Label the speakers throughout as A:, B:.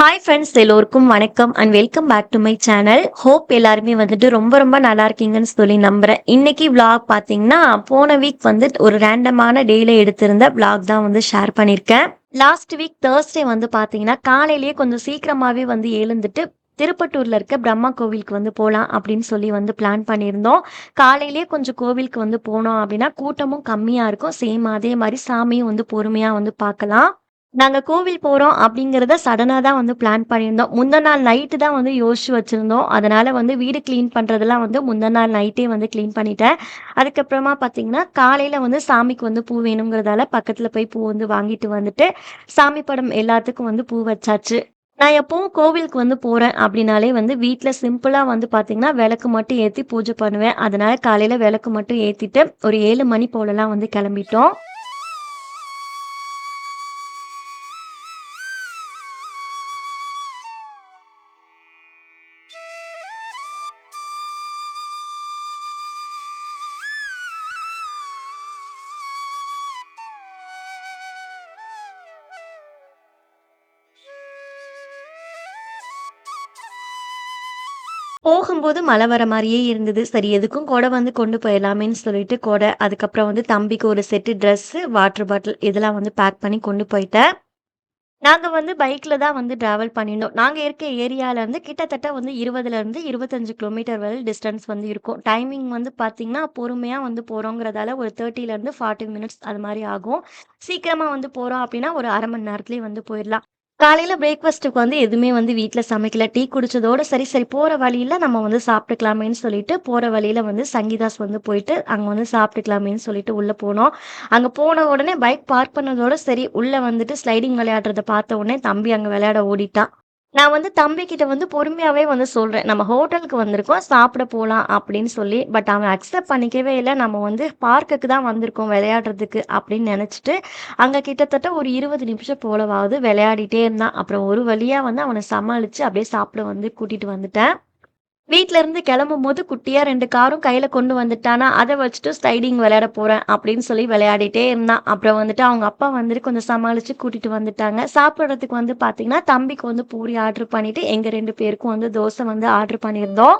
A: Hi friends எல்லோருக்கும் வணக்கம் and welcome back to my channel hope எல்லாருமே வந்துட்டு ரொம்ப ரொம்ப நல்லா இருக்கீங்கன்னு சொல்லி நம்புறேன். இன்னைக்கு விளாக் பார்த்தீங்கன்னா போன வீக் வந்து ஒரு ரேண்டமான டேல எடுத்திருந்த விளாக் தான் வந்து ஷேர் பண்ணியிருக்கேன் லாஸ்ட் வீக் தேர்ஸ்டே வந்து பார்த்தீங்கன்னா காலையிலேயே கொஞ்சம் சீக்கிரமாகவே வந்து எழுந்துட்டு திருப்பட்டூர்ல இருக்க பிரம்மா கோவிலுக்கு வந்து போகலாம் அப்படின்னு சொல்லி வந்து பிளான் பண்ணியிருந்தோம். காலையிலேயே கொஞ்சம் கோவிலுக்கு வந்து போனோம் அப்படின்னா கூட்டமும் கம்மியாக இருக்கும். சேம் அதே மாதிரி சாமியும் வந்து பொறுமையாக வந்து பார்க்கலாம். நாங்கள் கோவில் போகிறோம் அப்படிங்கிறத சடனாக தான் வந்து பிளான் பண்ணியிருந்தோம். முந்தின நாள் நைட்டு தான் வந்து யோசிச்சு வச்சுருந்தோம். அதனால் வந்து வீடு க்ளீன் பண்ணுறதெல்லாம் வந்து முந்தின நாள் நைட்டே வந்து க்ளீன் பண்ணிட்டேன். அதுக்கப்புறமா பார்த்தீங்கன்னா காலையில் வந்து சாமிக்கு வந்து பூ வேணுங்கிறதால பக்கத்தில் போய் பூ வந்து வாங்கிட்டு வந்துட்டு சாமி படம் எல்லாத்துக்கும் வந்து பூ வச்சாச்சு. நான் எப்பவும் கோவிலுக்கு வந்து போகிறேன் அப்படின்னாலே வந்து வீட்டில் சிம்பிளாக வந்து பார்த்திங்கன்னா விளக்கு மட்டும் ஏற்றி பூஜை பண்ணுவேன். அதனால காலையில் விளக்கு மட்டும் ஏற்றிட்டு ஒரு ஏழு மணி போலலாம் வந்து கிளம்பிட்டோம். போகும்போது மழை வர மாதிரியே இருந்தது. சரி எதுக்கும் கொடை வந்து கொண்டு போயிடலாமேன்னு சொல்லிட்டு கொடை அதுக்கப்புறம் வந்து தம்பிக்கு ஒரு செட்டு ட்ரெஸ்ஸு வாட்டர் பாட்டில் இதெல்லாம் வந்து பேக் பண்ணி கொண்டு போயிட்டேன். நாங்கள் வந்து பைக்கில் தான் வந்து ட்ராவல் பண்ணியிருந்தோம். நாங்கள் இருக்க ஏரியாவிலேருந்து கிட்டத்தட்ட வந்து இருபதுலேருந்து இருபத்தஞ்சு கிலோமீட்டர் வரை டிஸ்டன்ஸ் வந்து இருக்கும். டைமிங் வந்து பார்த்திங்கன்னா பொறுமையாக வந்து போகிறோங்கிறதால ஒரு தேர்ட்டிலேருந்து ஃபார்ட்டி மினிட்ஸ் அது மாதிரி ஆகும். சீக்கிரமாக வந்து போகிறோம் அப்படின்னா ஒரு அரை மணி நேரத்துலேயே வந்து போயிடலாம். காலையில் பிரேக்ஃபாஸ்ட்டுக்கு வந்து எதுவுமே வந்து வீட்டில் சமைக்கல. டீ குடிச்சதோட சரி சரி போகிற வழியில் நம்ம வந்து சாப்பிட்டுக்கலாமேன்னு சொல்லிட்டு போகிற வழியில் வந்து சங்கீதாஸ் வந்து போயிட்டு அங்கே வந்து சாப்பிட்டுக்கலாமேன்னு சொல்லிட்டு உள்ளே போனோம். அங்கே போன உடனே பைக் பார்க் பண்ணதோட சரி உள்ளே வந்துட்டு ஸ்லைடிங் விளையாடுறத பார்த்த உடனே தம்பி அங்கே விளையாட ஓடிட்டான் நான் வந்து தம்பி கிட்ட வந்து பொறுமையாவே வந்து சொல்றேன். நம்ம ஹோட்டலுக்கு வந்திருக்கோம் சாப்பிட போலாம் அப்படின்னு சொல்லி. பட் அவன் அக்செப்ட் பண்ணிக்கவே இல்லை. நம்ம வந்து பார்க்குக்கு தான் வந்திருக்கோம் விளையாடுறதுக்கு அப்படின்னு நினைச்சிட்டு அங்க கிட்டத்தட்ட ஒரு இருபது நிமிஷம் போலவாவது விளையாடிட்டே இருந்தான். அப்புறம் ஒரு வழியா வந்து அவனை சமாளிச்சு அப்படியே சாப்பிட வந்து கூட்டிட்டு வந்துட்டேன். வீட்டில இருந்து கிளம்பும் போது குட்டியா ரெண்டு காரும் கையில கொண்டு வந்துட்டானா அதை வச்சுட்டு ஸ்லைடிங் விளையாட போறேன் அப்படின்னு சொல்லி விளையாடிட்டே இருந்தான். அப்புறம் வந்துட்டு அவங்க அப்பா வந்துட்டு கொஞ்சம் சமாளிச்சு கூட்டிட்டு வந்துட்டாங்க. சாப்பிட்றதுக்கு வந்து பாத்தீங்கன்னா தம்பிக்கு வந்து பூரி ஆர்டர் பண்ணிட்டு எங்க ரெண்டு பேருக்கும் வந்து தோசை வந்து ஆர்டர் பண்ணியிருந்தோம்.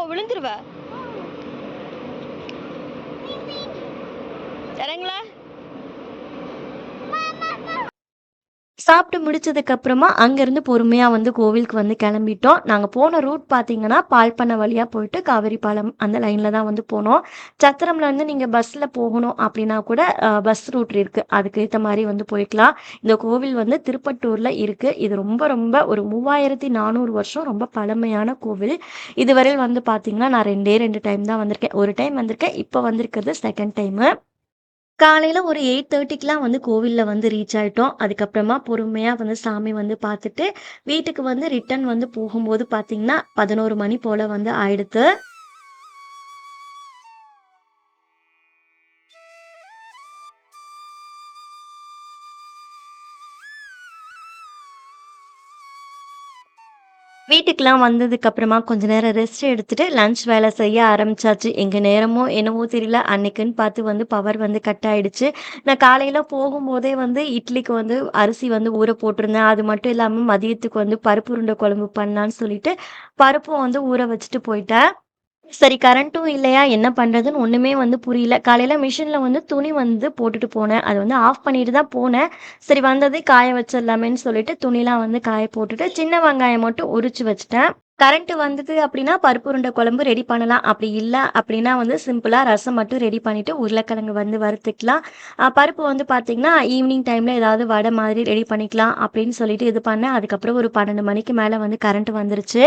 B: கை விழுந்துருவ. சரிங்களா
A: சாப்பிட்டு முடிச்சதுக்கு அப்புறமா அங்கேருந்து பொறுமையாக வந்து கோவிலுக்கு வந்து கிளம்பிட்டோம். நாங்கள் போன ரூட் பார்த்தீங்கன்னா பால்பண்ணை வழியாக போயிட்டு காவேரி பாலம் அந்த லைனில் தான் வந்து போனோம். சத்திரம்லேருந்து நீங்கள் பஸ்ஸில் போகணும் அப்படின்னா கூட பஸ் ரூட் இருக்குது அதுக்கு ஏற்ற மாதிரி வந்து போய்க்கலாம். இந்த கோவில் வந்து திருப்பட்டூரில் இருக்குது இது ரொம்ப ரொம்ப ஒரு மூவாயிரத்தி நானூறு வருஷம் ரொம்ப பழமையான கோவில். இதுவரையில் வந்து பார்த்தீங்கன்னா நான் ரெண்டே ரெண்டு டைம் தான் வந்திருக்கேன். ஒரு டைம் வந்திருக்கேன். இப்போ வந்திருக்கிறது செகண்ட் டைமு காலையில் ஒரு எயிட் தேர்ட்டிக்கெலாம் வந்து கோவிலில் வந்து ரீச் ஆகிட்டோம் அதுக்கப்புறமா பொறுமையாக வந்து சாமி வந்து பார்த்துட்டு வீட்டுக்கு வந்து ரிட்டர்ன் வந்து போகும்போது பார்த்தீங்கன்னா பதினோரு மணி போல் வந்து ஆயிடுத்து வீட்டுக்கெலாம் வந்ததுக்கு அப்புறமா கொஞ்ச நேரம் ரெஸ்ட் எடுத்துட்டு லஞ்ச் வேலை செய்ய ஆரம்பிச்சாச்சு. எங்கள் நேரமோ என்னவோ தெரியல. அன்னைக்குன்னு பார்த்து வந்து பவர் வந்து கட் ஆயிடுச்சு. நான் காலையில் போகும்போதே வந்து இட்லிக்கு வந்து அரிசி வந்து ஊற போட்டிருந்தேன். அது மட்டும் இல்லாமல் மதியத்துக்கு வந்து பருப்பு உருண்டை குழம்பு பண்ணலான்னு சொல்லிட்டு பருப்பும் வந்து ஊற வச்சுட்டு போயிட்டேன். சரி கரண்ட்டும் இல்லையா? என்ன பண்ணுறதுன்னு ஒன்றுமே வந்து புரியல. காலையில் மிஷினில் வந்து துணி வந்து போட்டுட்டு போனேன். அது வந்து ஆஃப் பண்ணிட்டு தான் போனேன். சரி வந்ததே காய வச்சிடலாமேன்னு சொல்லிட்டு துணிலாம் வந்து காய போட்டுட்டு சின்ன வெங்காயம் மட்டும் உரிச்சு வச்சுட்டேன். கரண்ட் வந்தது அப்படின்னா பருப்பு உருண்டை குழம்பு ரெடி பண்ணலாம். அப்படி இல்லை அப்படின்னா வந்து சிம்பிளாக ரசம் மட்டும் ரெடி பண்ணிவிட்டு உருளைக்கிழங்கு வந்து வறுத்துக்கலாம். பருப்பு வந்து பார்த்திங்கன்னா ஈவினிங் டைமில் ஏதாவது வடை மாதிரி ரெடி பண்ணிக்கலாம் அப்படின்னு சொல்லிட்டு இது பண்ணேன். அதுக்கப்புறம் ஒரு பன்னெண்டு மணிக்கு மேலே வந்து கரண்ட் வந்துருச்சு.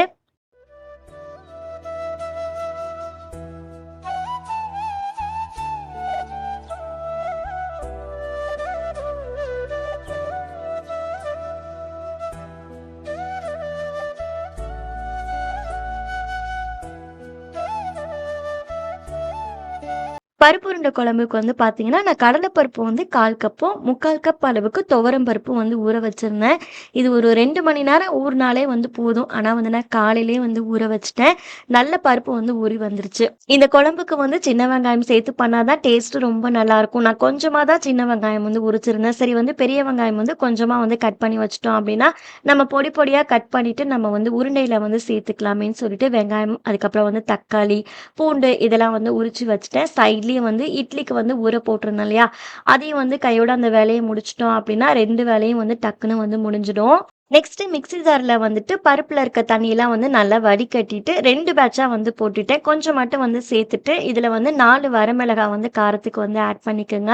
A: பருப்பு உருண்டை குழம்புக்கு வந்து பார்த்தீங்கன்னா, நான் கடலைப்பருப்பு வந்து 1/4 கப்பும், 3/4 கப் அளவுக்கு துவரம் பருப்பும் வந்து ஊற வச்சுருந்தேன் இது ஒரு ரெண்டு மணி நேரம் ஊறுனாலே வந்து போதும். ஆனால் வந்து நான் காலையிலேயே வந்து ஊற வச்சுட்டேன். நல்ல பருப்பு வந்து ஊறி வந்துருச்சு. இந்த குழம்புக்கு வந்து சின்ன வெங்காயம் சேர்த்து பண்ணால் தான் டேஸ்ட் ரொம்ப நல்லாயிருக்கும். நான் கொஞ்சமாக தான் சின்ன வெங்காயம் வந்து உரிச்சிருந்தேன். சரி வந்து பெரிய வெங்காயம் வந்து கொஞ்சமாக வந்து கட் பண்ணி வச்சுட்டோம் அப்படின்னா, நம்ம பொடி பொடியாக கட் பண்ணிவிட்டு நம்ம வந்து உருண்டையில் வந்து சேர்த்துக்கலாமேன்னு சொல்லிட்டு வெங்காயம், அதுக்கப்புறம் வந்து தக்காளி, பூண்டு இதெல்லாம் வந்து உரிச்சு வச்சுட்டேன். சைட்லயே வந்து இட்லிக்கு வந்து ஊற போட்டிருந்தேன் இல்லையா? அதையும் வந்து கையோட அந்த வேலையை முடிச்சிட்டோம் அப்படின்னா, ரெண்டு வேலையும் வந்து டக்குன்னு வந்து முடிஞ்சிடும். நெக்ஸ்ட்டு மிக்ஸி ஜாரில் வந்துட்டு பருப்பில் இருக்க தண்ணியெல்லாம் வந்து நல்லா வடிகட்டிட்டு ரெண்டு பேட்சாக வந்து போட்டுட்டேன். கொஞ்சம் மட்டும் வந்து சேர்த்துட்டு, இதில் வந்து நாலு வரமிளகாய் வந்து காரத்துக்கு வந்து ஆட் பண்ணிக்கங்க.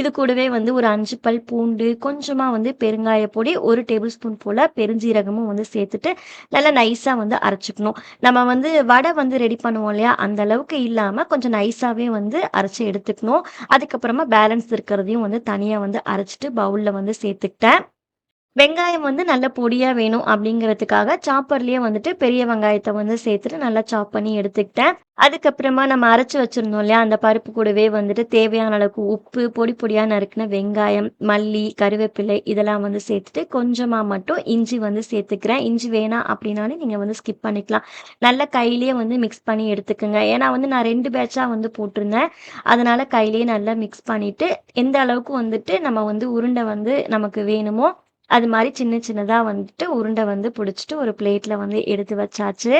A: இது கூடவே வந்து ஒரு அஞ்சு பல் பூண்டு, கொஞ்சமாக வந்து பெருங்காய பொடி, ஒரு டேபிள் ஸ்பூன் போல் பெருஞ்சீரகமும் வந்து சேர்த்துட்டு, நல்லா நைஸாக வந்து அரைச்சிக்கணும் நம்ம வந்து வடை வந்து ரெடி பண்ணுவோம் இல்லையா? அந்த அளவுக்கு இல்லாமல் கொஞ்சம் நைஸாகவே வந்து அரைச்சி எடுத்துக்கணும். அதுக்கப்புறமா பேலன்ஸ் இருக்கிறதையும் வந்து தனியாக வந்து அரைச்சிட்டு பவுலில் வந்து சேர்த்துக்கிட்டேன். வெங்காயம் வந்து நல்ல பொடியாக வேணும் அப்படிங்கிறதுக்காக சாப்பர்லேயே வந்துட்டு பெரிய வெங்காயத்தை வந்து சேர்த்துட்டு நல்லா சாப் பண்ணி எடுத்துக்கிட்டேன். அதுக்கப்புறமா நம்ம அரைச்சி வச்சிருந்தோம் இல்லையா? அந்த பருப்பு கூடவே வந்துட்டு தேவையான அளவுக்கு உப்பு, பொடி பொடியாக நறுக்கின வெங்காயம், மல்லி, கருவேப்பிலை இதெல்லாம் வந்து சேர்த்துட்டு, கொஞ்சமாக மட்டும் இஞ்சி வந்து சேர்த்துக்கிறேன். இஞ்சி வேணாம் அப்படின்னாலும் நீங்கள் வந்து ஸ்கிப் பண்ணிக்கலாம். நல்லா கையிலேயே வந்து மிக்ஸ் பண்ணி எடுத்துக்கோங்க ஏன்னா வந்து நான் ரெண்டு பேட்சாக வந்து போட்டிருந்தேன். அதனால கையிலேயே நல்லா மிக்ஸ் பண்ணிவிட்டு எந்த அளவுக்கு வந்துட்டு நம்ம வந்து உருண்டை வந்து நமக்கு வேணுமோ, அது மாதிரி சின்ன சின்னதாக வந்துட்டு உருண்டை வந்து பிடிச்சிட்டு ஒரு பிளேட்ல வந்து எடுத்து வச்சாச்சு.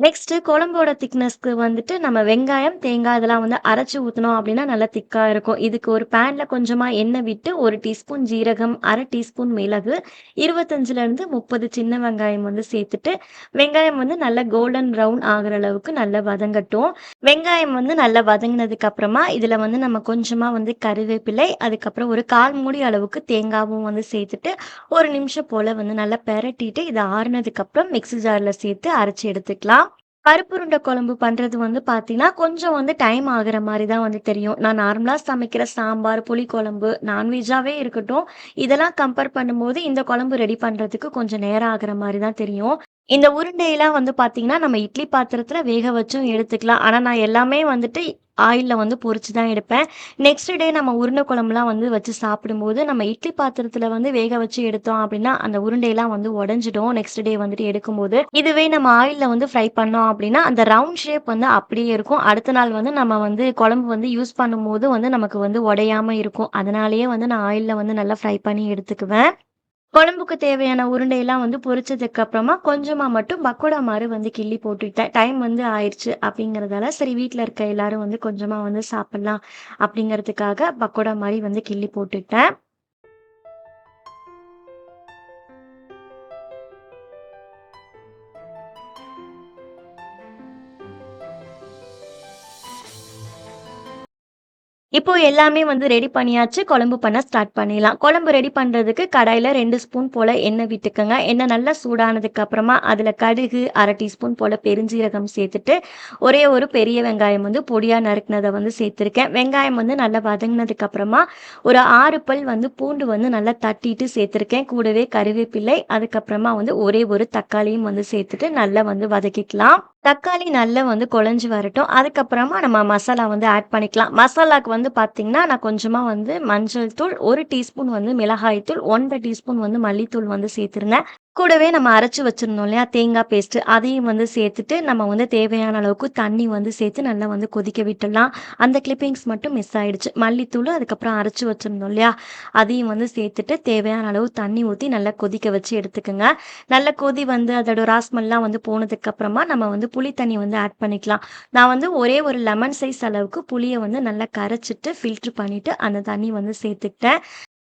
A: நெக்ஸ்ட்டு குழம்போட திக்னஸ்க்கு வந்துட்டு நம்ம வெங்காயம், தேங்காய் இதெல்லாம் வந்து அரைச்சு ஊற்றினோம் அப்படின்னா நல்லா திக்கா இருக்கும். இதுக்கு ஒரு பேன்ல கொஞ்சமா எண்ணெய் விட்டு ஒரு டீஸ்பூன் ஜீரகம், அரை டீஸ்பூன் மிளகு, 25லேருந்து 30 சின்ன வெங்காயம் வந்து சேர்த்துட்டு, வெங்காயம் வந்து நல்லா கோல்டன் ப்ரௌன் ஆகுற அளவுக்கு நல்லா வதங்கட்டும். வெங்காயம் வந்து நல்லா வதங்கினதுக்கு அப்புறமா, இதுல வந்து நம்ம கொஞ்சமா வந்து கருவேப்பிலை, அதுக்கப்புறம் ஒரு 1/4 மூடி அளவுக்கு தேங்காவும் வந்து சேர்த்துட்டு, ஒரு நிமிஷம் போல வந்து நல்லா பெரட்டிட்டு, இது ஆறுனதுக்கப்புறம் மிக்ஸி ஜார்ல சேர்த்து அரைச்சு எடுத்துக்கலாம். பருப்பு உருண்டை குழம்பு பண்றது வந்து பார்த்தீங்கன்னா, கொஞ்சம் வந்து டைம் ஆகுற மாதிரி தான் வந்து தெரியும். நான் நார்மலா சமைக்கிற சாம்பார், புளிக்குழம்பு, நான்வெஜ்ஜாவே இருக்கட்டும், இதெல்லாம் கம்பேர் பண்ணும்போது இந்த குழம்பு ரெடி பண்றதுக்கு கொஞ்சம் நேரம் ஆகுற மாதிரி தான் தெரியும். இந்த உருண்டையெல்லாம் வந்து பார்த்தீங்கன்னா, நம்ம இட்லி பாத்திரத்தில் வேக வச்சும் எடுத்துக்கலாம். ஆனால் நான் எல்லாமே வந்துட்டு ஆயிலில் வந்து பொறிச்சு தான் எடுப்பேன். நெக்ஸ்ட் டே நம்ம உருண்டை குழம்புலாம் வந்து வச்சு சாப்பிடும்போது, நம்ம இட்லி பாத்திரத்தில் வந்து வேக வச்சு எடுத்தோம் அப்படின்னா, அந்த உருண்டையெல்லாம் வந்து உடஞ்சிடும் நெக்ஸ்ட் டே வந்துட்டு எடுக்கும்போது. இதுவே நம்ம ஆயிலில் வந்து ஃப்ரை பண்ணோம் அப்படின்னா, அந்த ரவுண்ட் ஷேப் வந்து அப்படியே இருக்கும். அடுத்த நாள் வந்து நம்ம வந்து குழம்பு வந்து யூஸ் பண்ணும்போது வந்து நமக்கு வந்து உடையாமல் இருக்கும். அதனாலேயே வந்து நான் ஆயிலில் வந்து நல்லா ஃப்ரை பண்ணி எடுத்துக்குவேன். குழம்புக்கு தேவையான உருண்டையெல்லாம் வந்து பொரிச்சதுக்கு அப்புறமா, கொஞ்சமா மட்டும் பக்கோடா மாதிரி வந்து கிள்ளி போட்டுக்கிட்டேன். டைம் வந்து ஆயிடுச்சு அப்படிங்கிறதால, சரி வீட்டுல இருக்க எல்லாரும் வந்து கொஞ்சமா வந்து சாப்பிடலாம் அப்படிங்கிறதுக்காக பக்கோடா மாதிரி வந்து கிள்ளி போட்டுக்கிட்டேன். இப்போ எல்லாமே வந்து ரெடி பண்ணியாச்சு. குழம்பு பண்ண ஸ்டார்ட் பண்ணிடலாம். குழம்பு ரெடி பண்ணுறதுக்கு கடாயில் ரெண்டு ஸ்பூன் போல எண்ணெய் விட்டுக்கோங்க எண்ணெய் நல்லா சூடானதுக்கு அப்புறமா, அதில் கடுகு, அரை டீஸ்பூன் போல பெருஞ்சீரகம் சேர்த்துட்டு, ஒரே ஒரு பெரிய வெங்காயம் வந்து பொடியாக நறுக்குனதை வந்து சேர்த்துருக்கேன். வெங்காயம் வந்து நல்லா வதங்கினதுக்கு அப்புறமா, ஒரு ஆறு பல் வந்து பூண்டு வந்து நல்லா தட்டிட்டு சேர்த்துருக்கேன். கூடவே கருவேப்பிலை, அதுக்கப்புறமா வந்து ஒரே ஒரு தக்காளியும் வந்து சேர்த்துட்டு நல்லா வந்து வதக்கிக்கலாம். தக்காளி நல்லா வந்து குழஞ்சி வரட்டும். அதுக்கப்புறமா நம்ம மசாலா வந்து ஆட் பண்ணிக்கலாம். மசாலாக்கு வந்து பார்த்தீங்கன்னா, நான் கொஞ்சமாக வந்து மஞ்சள் தூள், ஒரு டீஸ்பூன் வந்து மிளகாய் தூள், 1 1/2 டீஸ்பூன் வந்து மல்லித்தூள் வந்து சேர்த்துருந்தேன் கூடவே நம்ம அரைச்சி வச்சிருந்தோம் இல்லையா? தேங்காய் பேஸ்ட்டு அதையும் வந்து சேர்த்துட்டு, நம்ம வந்து தேவையான அளவுக்கு தண்ணி வந்து சேர்த்து நல்லா வந்து கொதிக்க விட்டுடலாம். அந்த கிளிப்பிங்ஸ் மட்டும் மிஸ் ஆகிடுச்சு மல்லித்தூள் அதுக்கப்புறம் அரைச்சி வச்சிருந்தோம் இல்லையா? அதையும் வந்து சேர்த்துட்டு, தேவையான அளவு தண்ணி ஊற்றி நல்லா கொதிக்க வச்சு எடுத்துக்கங்க. நல்லா கொதி வந்து அதோட ராஸ்மெல்லாம் வந்து போனதுக்கப்புறமா நம்ம வந்து புளி தண்ணி வந்து ஆட் பண்ணிக்கலாம். நான் வந்து ஒரே ஒரு லெமன் சைஸ் அளவுக்கு புளியை வந்து நல்லா கரைச்சிட்டு, ஃபில்ட்ரு பண்ணிவிட்டு அந்த தண்ணி வந்து சேர்த்துக்கிட்டேன்.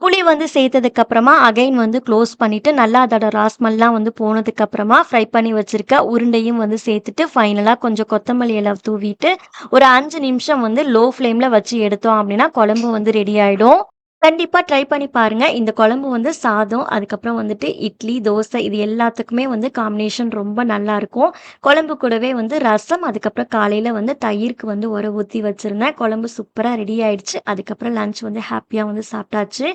A: புளி வந்து சேர்த்ததுக்கு அப்புறமா, அகைன் வந்து க்ளோஸ் பண்ணிட்டு, நல்லா அதோட ராஸ்மெல்லாம் வந்து போனதுக்கு அப்புறமா, ஃப்ரை பண்ணி வச்சிருக்க உருண்டையும் வந்து சேர்த்துட்டு, ஃபைனலாக கொஞ்சம் கொத்தமல்லி எல்லாம் தூவிட்டு, ஒரு அஞ்சு நிமிஷம் வந்து லோ ஃப்ளேம்ல வச்சு எடுத்தோம் அப்படின்னா, குழம்பு வந்து ரெடி ஆயிடும். கண்டிப்பாக ட்ரை பண்ணி பாருங்க. இந்த குழம்பு வந்து சாதம், அதுக்கப்புறம் வந்துட்டு இட்லி, தோசை இது எல்லாத்துக்குமே வந்து காம்பினேஷன் ரொம்ப நல்லாயிருக்கும். குழம்பு கூடவே வந்து ரசம், அதுக்கப்புறம் காலையில் வந்து தயிருக்கு வந்து உர ஊற்றி வச்சுருந்தேன் குழம்பு சூப்பராக ரெடி ஆயிடுச்சு. அதுக்கப்புறம் லஞ்ச் வந்து ஹாப்பியாக வந்து சாப்பிட்டாச்சு.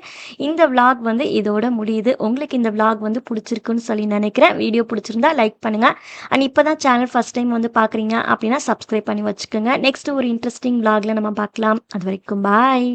A: இந்த விளாக் வந்து இதோட முடியுது. உங்களுக்கு இந்த விளாக் வந்து பிடிச்சிருக்குன்னு சொல்லி நினைக்கிறேன். வீடியோ பிடிச்சிருந்தா லைக் பண்ணுங்க. அண்ட் இப்போ தான் சேனல் ஃபர்ஸ்ட் டைம் வந்து பார்க்குறீங்க அப்படின்னா சப்ஸ்கிரைப் பண்ணி வச்சுக்கோங்க. நெக்ஸ்ட் ஒரு இன்ட்ரெஸ்டிங் விளாக்ல நம்ம பார்க்கலாம். அது வரைக்கும் பாய்.